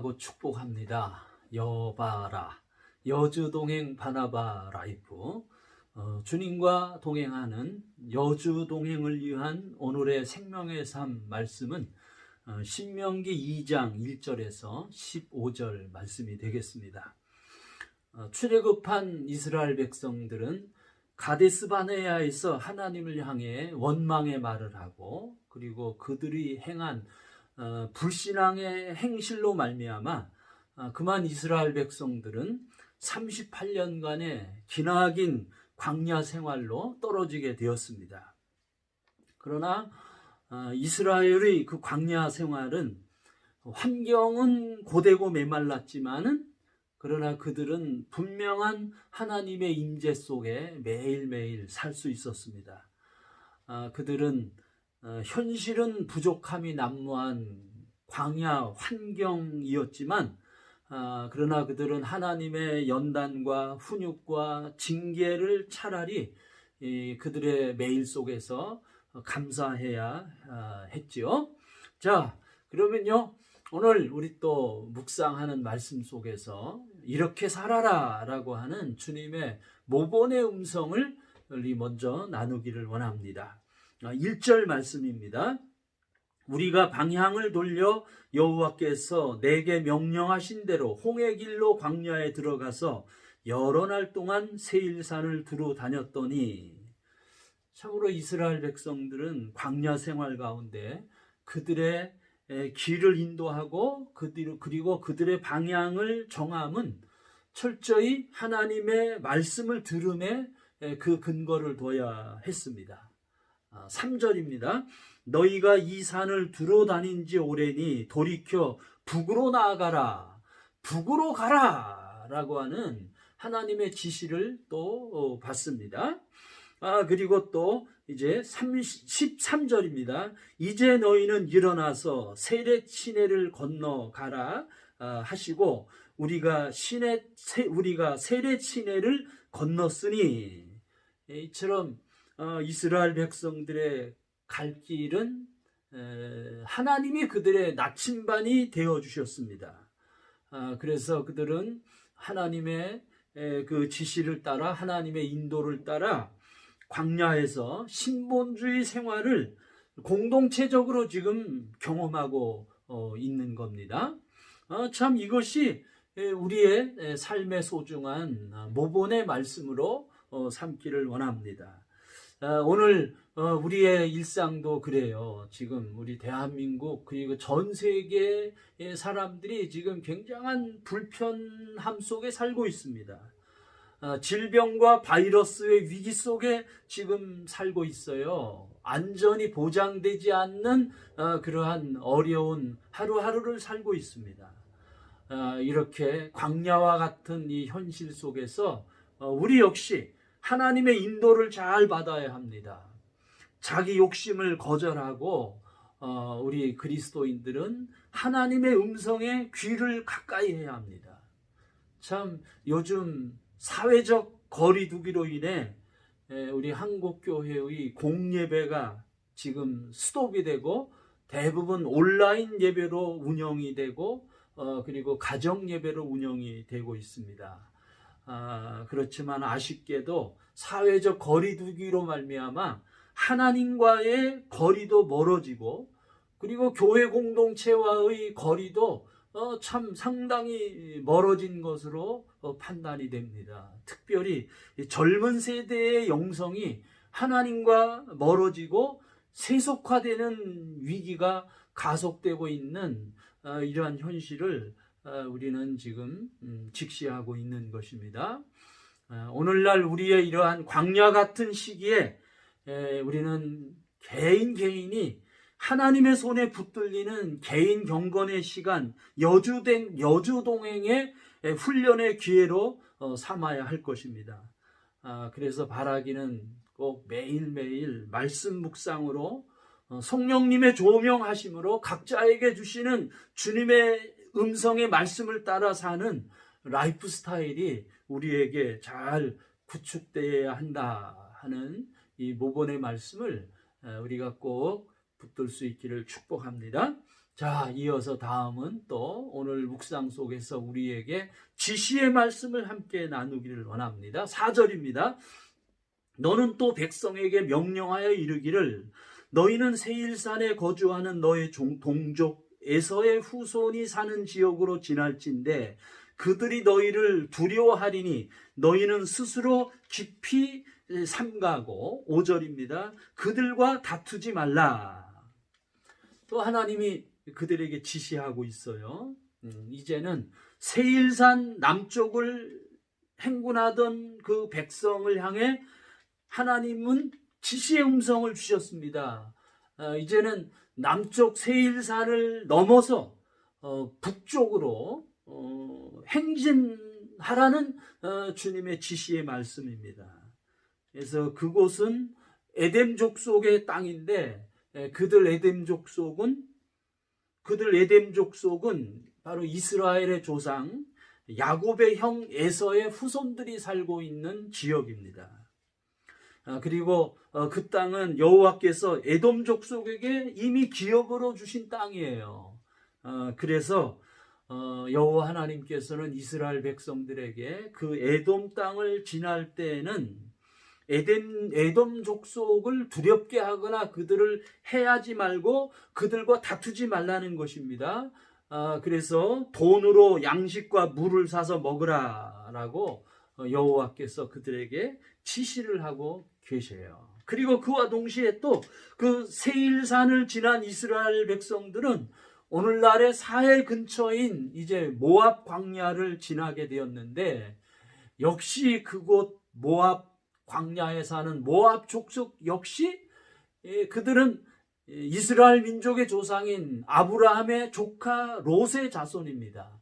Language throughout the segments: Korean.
기도하고 축복합니다. 여바라 여주 동행 바나바 라이프 어, 주님과 동행하는 여주 동행을 위한 오늘의 생명의 삶 말씀은 어, 신명기 2장 1절에서 15절 말씀이 되겠습니다. 어, 출애굽한 이스라엘 백성들은 가데스 바네아에서 하나님을 향해 원망의 말을 하고 그리고 그들이 행한 어, 불신앙의 행실로 말미암아 어, 그만 이스라엘 백성들은 38년간의 기나긴 광야 생활로 떨어지게 되었습니다. 그러나 어, 이스라엘의 그 광야 생활은 환경은 고되고 메말랐지만은 그러나 그들은 분명한 하나님의 임재 속에 매일매일 살 수 있었습니다. 아, 그들은 어, 현실은 부족함이 난무한 광야 환경이었지만 아, 그러나 그들은 하나님의 연단과 훈육과 징계를 차라리 이, 그들의 매일 속에서 감사해야 아, 했지요. 자, 그러면요. 오늘 우리 또 묵상하는 말씀 속에서 이렇게 살아라 라고 하는 주님의 모본의 음성을 우리 먼저 나누기를 원합니다. 1절 말씀입니다. 우리가 방향을 돌려 여호와께서 내게 명령하신 대로 홍해 길로 광야에 들어가서 여러 날 동안 세일산을 두루 다녔더니 참으로 이스라엘 백성들은 광야 생활 가운데 그들의 길을 인도하고 그리고 그들의 방향을 정함은 철저히 하나님의 말씀을 들음에 그 근거를 둬야 했습니다. 3절입니다. 너희가 이 산을 두루 다닌 지 오래니 돌이켜 북으로 나아가라. 북으로 가라. 라고 하는 하나님의 지시를 또 어, 받습니다. 아, 그리고 또 이제 13절입니다. 이제 너희는 일어나서 세례 시내를 건너가라 아, 하시고 우리가 시내 우리가 세례 시내를 건넜으니 이처럼 어, 이스라엘 백성들의 갈 길은 하나님이 그들의 나침반이 되어 주셨습니다. 아, 그래서 그들은 하나님의 그 지시를 따라 하나님의 인도를 따라 광야에서 신본주의 생활을 공동체적으로 지금 경험하고 어, 있는 겁니다. 어, 참 이것이 우리의 삶의 소중한 모본의 말씀으로 어, 삼기를 원합니다. 오늘 우리의 일상도 그래요. 지금 우리 대한민국 그리고 전 세계의 사람들이 지금 굉장한 불편함 속에 살고 있습니다. 질병과 바이러스의 위기 속에 지금 살고 있어요. 안전이 보장되지 않는 그러한 어려운 하루하루를 살고 있습니다. 이렇게 광야와 같은 이 현실 속에서 어, 우리 역시 하나님의 인도를 잘 받아야 합니다. 자기 욕심을 거절하고 어, 우리 그리스도인들은 하나님의 음성에 귀를 가까이 해야 합니다. 참 요즘 사회적 거리두기로 인해 우리 한국 교회의 공예배가 지금 스톱이 되고 대부분 온라인 예배로 운영이 되고 어, 그리고 가정 예배로 운영이 되고 있습니다. 아, 그렇지만 아쉽게도 사회적 거리두기로 말미암아 하나님과의 거리도 멀어지고 그리고 교회 공동체와의 거리도 어, 참 상당히 멀어진 것으로 어, 판단이 됩니다. 특별히 젊은 세대의 영성이 하나님과 멀어지고 세속화되는 위기가 가속되고 있는 어, 이러한 현실을 어, 우리는 지금 음, 직시하고 있는 것입니다. 어, 오늘날 우리의 이러한 광야 같은 시기에 우리는 개인 개인이 하나님의 손에 붙들리는 개인 경건의 시간, 여주된 여주동행의 훈련의 기회로 어, 삼아야 할 것입니다. 아, 그래서 바라기는 꼭 매일매일 말씀 묵상으로 성령님의 조명하심으로 각자에게 주시는 주님의 음성의 말씀을 따라 사는 라이프 스타일이 우리에게 잘 구축되어야 한다 하는 이 모본의 말씀을 우리가 꼭 붙들 수 있기를 축복합니다. 자, 이어서 다음은 또 오늘 묵상 속에서 우리에게 지시의 말씀을 함께 나누기를 원합니다. 4절입니다. 너는 또 백성에게 명령하여 이르기를 너희는 세일산에 거주하는 너의 종- 동족 에서의 후손이 사는 지역으로 지날진대 그들이 너희를 두려워하리니 너희는 스스로 깊이 삼가고 5절입니다. 그들과 다투지 말라. 또 하나님이 그들에게 지시하고 있어요. 음, 이제는 세일산 남쪽을 행군하던 그 백성을 향해 하나님은 지시의 음성을 주셨습니다. 어, 이제는 남쪽 세일산을 넘어서 어, 북쪽으로 어, 행진하라는 어, 주님의 지시의 말씀입니다. 그래서 그곳은 에덴 족 속의 땅인데 에, 그들 에덴 족 속은 그들 에덴 족 속은 바로 이스라엘의 조상 야곱의 형 에서의 후손들이 살고 있는 지역입니다. 아, 그리고 어, 그 땅은 여호와께서 에돔 족속에게 이미 기업으로 주신 땅이에요. 어, 그래서 어, 여호와 하나님께서는 이스라엘 백성들에게 그 에돔 땅을 지날 때에는 에덴 에돔 족속을 두렵게 하거나 그들을 해하지 말고 그들과 다투지 말라는 것입니다. 아, 그래서 돈으로 양식과 물을 사서 먹으라라고 어, 여호와께서 그들에게 지시를 하고 계셔요. 그리고 그와 동시에 또 그 세일산을 지난 이스라엘 백성들은 오늘날의 사해 근처인 이제 모압 광야를 지나게 되었는데 역시 그곳 모압 광야에 사는 모압 족속 역시 예, 그들은 이스라엘 민족의 조상인 아브라함의 조카 롯의 자손입니다.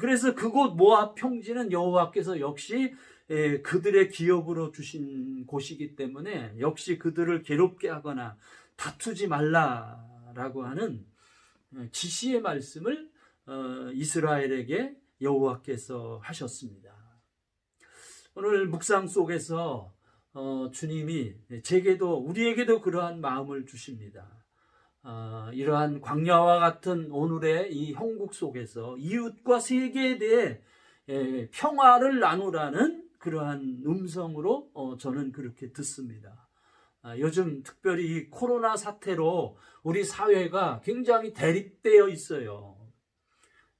그래서 그곳 모압 평지는 여호와께서 역시 예, 그들의 기업으로 주신 곳이기 때문에 역시 그들을 괴롭게 하거나 다투지 말라라고 하는 어, 지시의 말씀을 어, 이스라엘에게 여호와께서 하셨습니다. 오늘 묵상 속에서 어, 주님이 제게도 우리에게도 그러한 마음을 주십니다. 어, 이러한 광야와 같은 오늘의 이 형국 속에서 이웃과 세계에 대해 예, 평화를 나누라는 그러한 음성으로 어, 저는 그렇게 듣습니다. 아, 요즘 특별히 이 코로나 사태로 우리 사회가 굉장히 대립되어 있어요.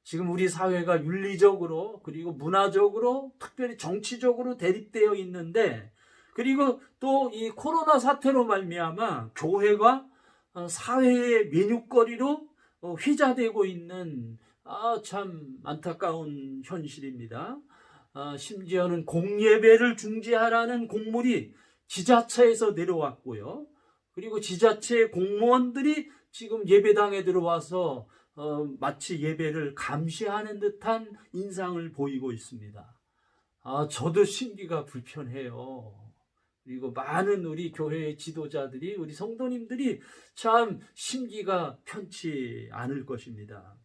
지금 우리 사회가 윤리적으로 그리고 문화적으로 특별히 정치적으로 대립되어 있는데 그리고 또 이 코로나 사태로 말미암아 교회가 어, 사회의 민육거리로 어, 휘자되고 있는 아, 참 안타까운 현실입니다. 아, 심지어는 공예배를 중지하라는 공물이 지자체에서 내려왔고요. 그리고 지자체 공무원들이 지금 예배당에 들어와서 어, 마치 예배를 감시하는 듯한 인상을 보이고 있습니다. 아, 저도 심기가 불편해요. 그리고 많은 우리 교회의 지도자들이, 우리 성도님들이 참 심기가 편치 않을 것입니다.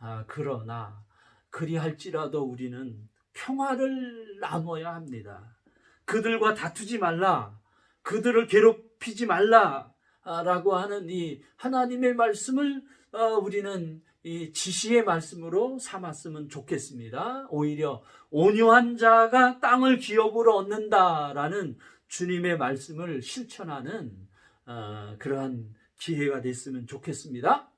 아, 그러나, 그리할지라도 우리는 평화를 나눠야 합니다. 그들과 다투지 말라. 그들을 괴롭히지 말라. 아, 라고 하는 이 하나님의 말씀을 어, 우리는 이 지시의 말씀으로 삼았으면 좋겠습니다. 오히려 온유한 자가 땅을 기업으로 얻는다라는 주님의 말씀을 실천하는 어, 그러한 기회가 됐으면 좋겠습니다.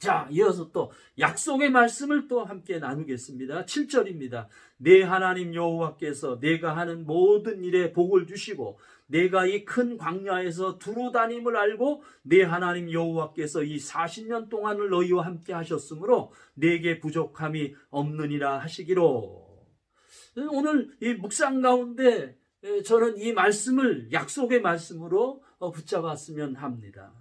자, 이어서 또 약속의 말씀을 또 함께 나누겠습니다. 7절입니다. 내 하나님 여호와께서 내가 하는 모든 일에 복을 주시고 내가 이 큰 광야에서 두루 다님을 알고 내 하나님 여호와께서 이 40년 동안을 너희와 함께 하셨으므로 내게 부족함이 없느니라 하시기로. 오늘 이 묵상 가운데 저는 이 말씀을 약속의 말씀으로 어, 붙잡았으면 합니다.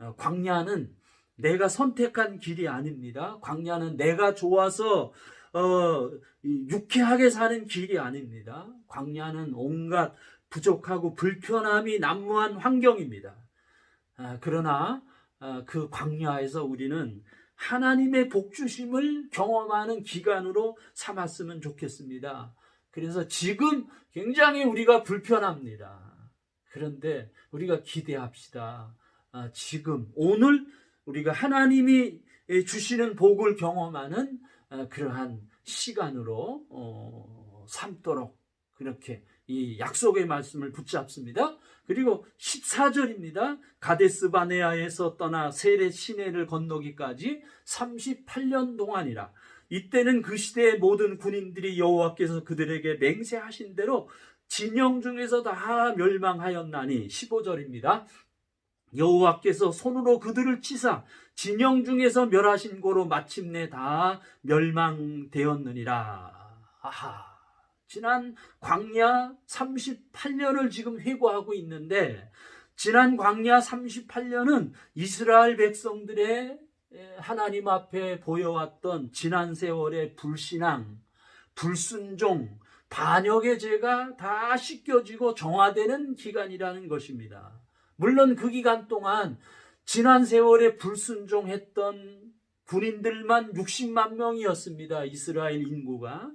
어, 광야는 내가 선택한 길이 아닙니다. 광야는 내가 좋아서 어, 유쾌하게 사는 길이 아닙니다. 광야는 온갖 부족하고 불편함이 난무한 환경입니다. 아, 그러나 아, 그 광야에서 우리는 하나님의 복주심을 경험하는 기간으로 삼았으면 좋겠습니다. 그래서 지금 굉장히 우리가 불편합니다. 그런데 우리가 기대합시다. 아, 지금 오늘 우리가 하나님이 예, 주시는 복을 경험하는 어, 그러한 시간으로 어, 삼도록 그렇게 이 약속의 말씀을 붙잡습니다. 그리고 14절입니다. 가데스 바네아에서 떠나 세례 시내를 건너기까지 38년 동안이라. 이때는 그 시대의 모든 군인들이 여호와께서 그들에게 맹세하신 대로 진영 중에서 다 멸망하였나니 15절입니다. 여호와께서 손으로 그들을 치사 진영 중에서 멸하신 고로 마침내 다 멸망되었느니라. 아하. 지난 광야 38년을 지금 회고하고 있는데 지난 광야 38년은 이스라엘 백성들의 하나님 앞에 보여왔던 지난 세월의 불신앙, 불순종, 반역의 죄가 다 씻겨지고 정화되는 기간이라는 것입니다. 물론 그 기간 동안 지난 세월에 불순종했던 군인들만 60만 명이었습니다. 이스라엘 인구가.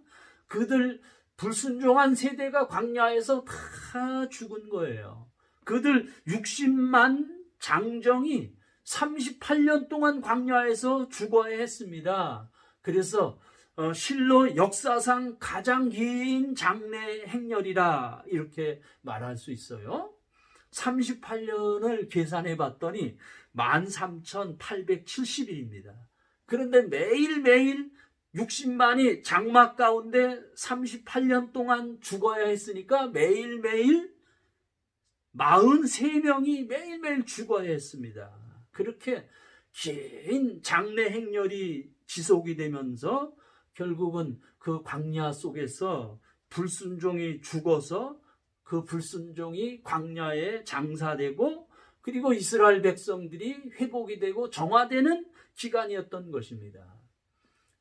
그들 불순종한 세대가 광야에서 다 죽은 거예요. 그들 60만 장정이 38년 동안 광야에서 죽어야 했습니다. 그래서 어, 실로 역사상 가장 긴 장례 행렬이라 이렇게 말할 수 있어요. 38년을 계산해 봤더니 13,870일입니다. 그런데 매일매일 60만이 장막 가운데 38년 동안 죽어야 했으니까 매일매일 43명이 매일매일 죽어야 했습니다. 그렇게 긴 장례 행렬이 지속이 되면서 결국은 그 광야 속에서 불순종이 죽어서 그 불순종이 광야에 장사되고 그리고 이스라엘 백성들이 회복이 되고 정화되는 기간이었던 것입니다.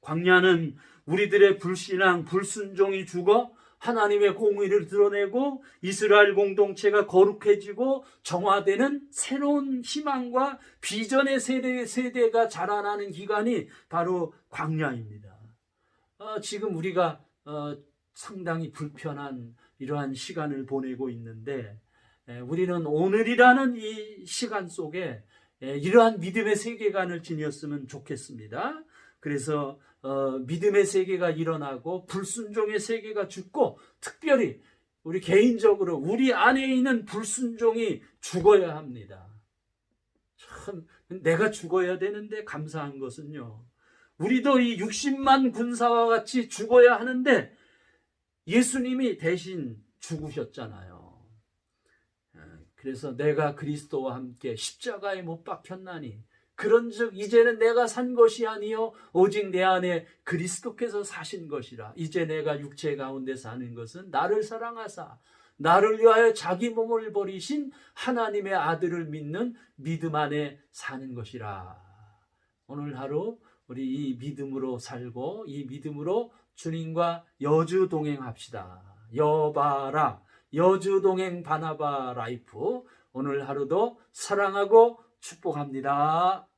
광야는 우리들의 불신앙, 불순종이 죽어 하나님의 공의를 드러내고 이스라엘 공동체가 거룩해지고 정화되는 새로운 희망과 비전의 세대, 세대가 자라나는 기간이 바로 광야입니다. 어, 지금 우리가 어, 상당히 불편한 이러한 시간을 보내고 있는데 에, 우리는 오늘이라는 이 시간 속에 에, 이러한 믿음의 세계관을 지녔으면 좋겠습니다. 그래서 어, 믿음의 세계가 일어나고 불순종의 세계가 죽고 특별히 우리 개인적으로 우리 안에 있는 불순종이 죽어야 합니다. 참 내가 죽어야 되는데 감사한 것은요. 우리도 이 60만 군사와 같이 죽어야 하는데 예수님이 대신 죽으셨잖아요. 그래서 내가 그리스도와 함께 십자가에 못 박혔나니 그런즉 이제는 내가 산 것이 아니요 오직 내 안에 그리스도께서 사신 것이라 이제 내가 육체 가운데 사는 것은 나를 사랑하사 나를 위하여 자기 몸을 버리신 하나님의 아들을 믿는 믿음 안에 사는 것이라 오늘 하루 우리 이 믿음으로 살고 이 믿음으로 주님과 여주 동행합시다 여바라 여주 동행 바나바 라이프 오늘 하루도 사랑하고 축복합니다.